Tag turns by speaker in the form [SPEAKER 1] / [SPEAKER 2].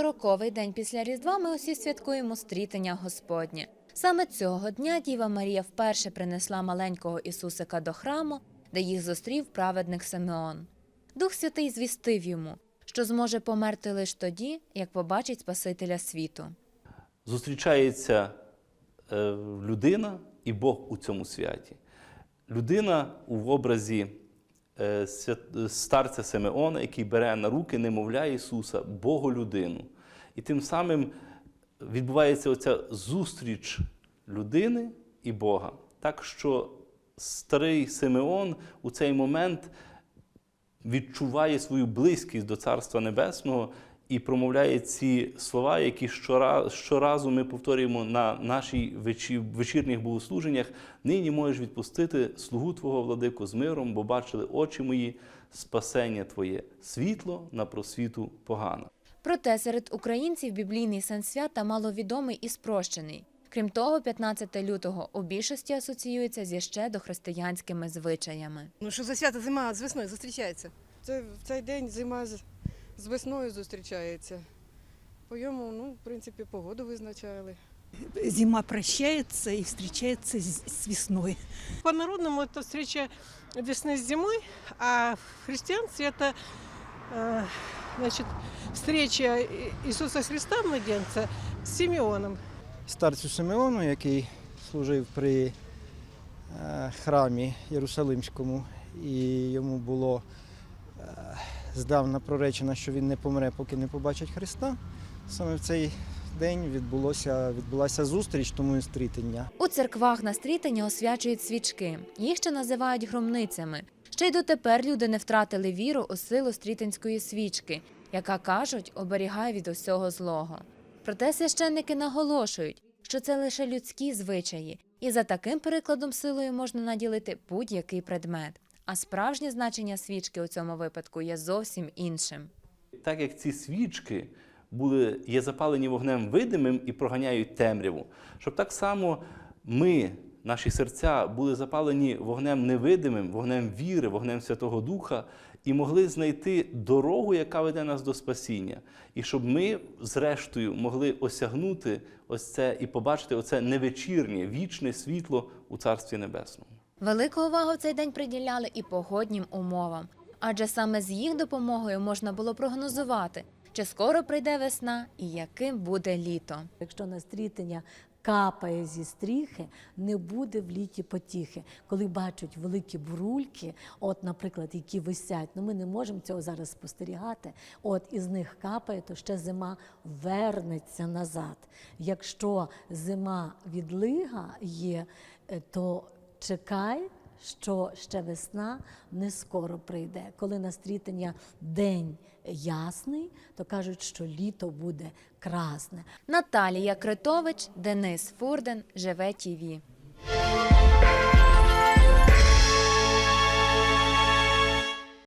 [SPEAKER 1] сороковий день після Різдва ми усі святкуємо стрітення Господнє. Саме цього дня Діва Марія вперше принесла маленького Ісусика до храму, де їх зустрів праведник Симеон. Дух Святий звістив йому, що зможе померти лише тоді, як побачить Спасителя світу.
[SPEAKER 2] зустрічається е, людина і Бог у цьому святі. Людина у образі старця Симеона, який бере на руки немовля Ісуса, Боголюдину. І тим самим відбувається оця зустріч людини і Бога. Так що старий Симеон у цей момент відчуває свою близькість до Царства Небесного і промовляє ці слова, які щора- щоразу ми повторюємо на нашій вечі- вечірніх богослуженнях. Нині можеш відпустити слугу Твого владику з миром, бо бачили очі мої спасення Твоє, світло на просвіту погана.
[SPEAKER 1] Проте серед українців біблійний сенс свята маловідомий і спрощений. Крім того, 15 лютого у більшості асоціюється зі ще дохристиянськими звичаями.
[SPEAKER 3] Ну що за свято зима з весною зустрічається?
[SPEAKER 4] Це в цей день зима з, з весною зустрічається. По йому, ну, в принципі, погоду визначали.
[SPEAKER 5] Зима прощается и встречается с с весной.
[SPEAKER 6] По-народному это встреча весны с зимой, а в христианстве это э, значит, встреча И- Иисуса Христа, младенца, с Симеоном.
[SPEAKER 7] старцю Симеону, який служив при е, храмі Єрусалимському, і йому було е, здавна проречено, що він не помре, поки не побачить Христа. Саме в цей день відбулося, відбулася зустріч, тому і стрітення.
[SPEAKER 1] У церквах на стрітення освячують свічки. Їх ще називають громницями. Ще й дотепер люди не втратили віру у силу стрітинської свічки, яка кажуть, оберігає від усього злого. Проте священники наголошують, що це лише людські звичаї, і за таким перекладом силою можна наділити будь-який предмет. А справжнє значення свічки у цьому випадку є зовсім іншим.
[SPEAKER 2] Так як ці свічки були, є запалені вогнем видимим і проганяють темряву, щоб так само ми, наші серця, були запалені вогнем невидимим, вогнем віри, вогнем Святого Духа, і могли знайти дорогу, яка веде нас до спасіння. І щоб ми, зрештою, могли осягнути ось це і побачити оце невечірнє, вічне світло у Царстві Небесному.
[SPEAKER 1] Велику увагу в цей день приділяли і погоднім умовам, адже саме з їх допомогою можна було прогнозувати, чи скоро прийде весна і яким буде літо.
[SPEAKER 8] Якщо на стрітення капає зі стріхи, не буде в літі потіхи. Коли бачать великі бурульки, от, наприклад, які висять, ну ми не можемо цього зараз спостерігати. От із них капає, то ще зима вернеться назад. Якщо зима відлига є, е, то чекай. Що ще весна не скоро прийде. Коли на стрітення день ясний, то кажуть, що літо буде красне.
[SPEAKER 1] Наталія Критович, Денис Фурден, Живе ТІВІ.